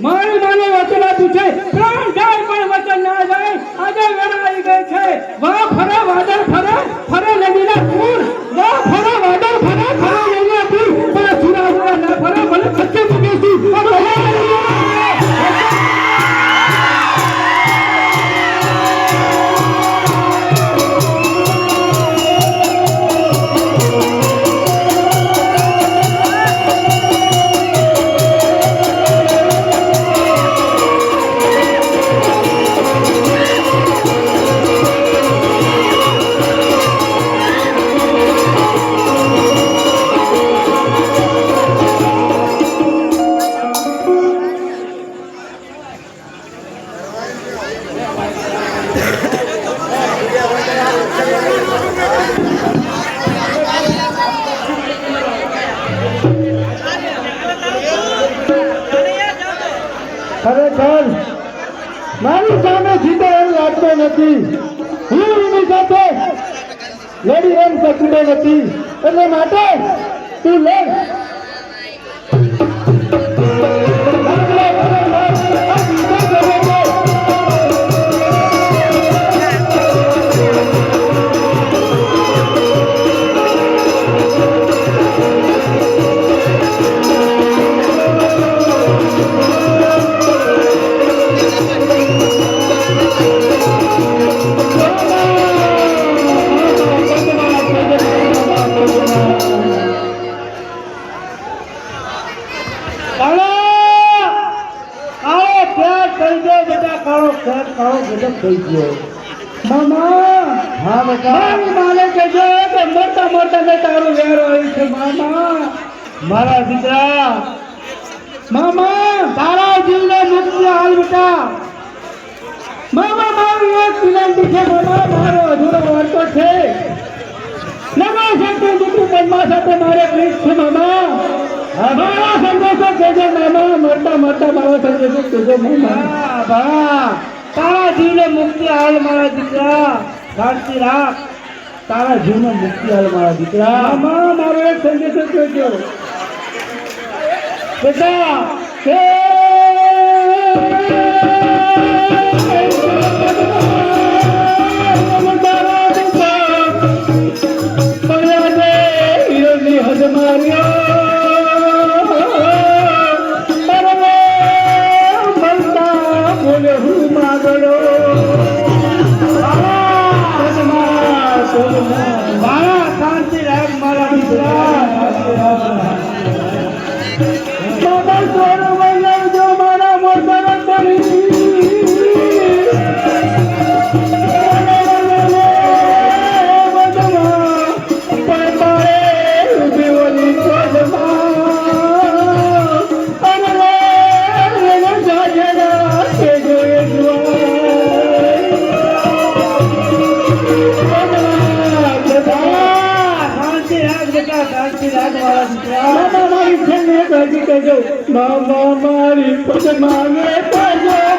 મારી માને વચન આપ્યું છે. પ્રાણ જાય પણ વચન ના જાય. આજે વેળા આવી ગઈ છે. વાહ ફરા વાદળ ખરેખર મારી સામે જીતે એમ લાગતો નથી. હું એની સાથે લડી એમ શકતો નથી. એટલે માટે તું લે કાળા! કાળો ક્યાં થઈ ગયો બેટા કાળો ક્યાં કાળો ગજબ થઈ ગયો. મામા હા બેટા. મારી માને કહેજો કે મરતા મરતા ને તારું વેરો આવી છે મામા. મારા દીકરા. મામા તારા જીવને મુક્તિ હાલ બેટા. મામા મારી એક વિનંતી છે મામા મારો અધૂરો વાર્તો છે. નવા સાથે દીકરી પદ્મા સાથે મારે પ્રીત છે મામા. મારા સંદેશો કહેજો મામા મરતા મરતા મારો સંદેશો કહેજો મામા હા, ભા. તારા જીવને મુક્તિ હાલ મારા દીકરા. શાંતિ રાખ. તારા જીવને મુક્તિ હાલ મારા દીકરા. મામા મારો એક સંદેશ કહેજો બેટા. કે મારા શાંતિ રાખ દીકરા મામા મારી પદ માગે કરજો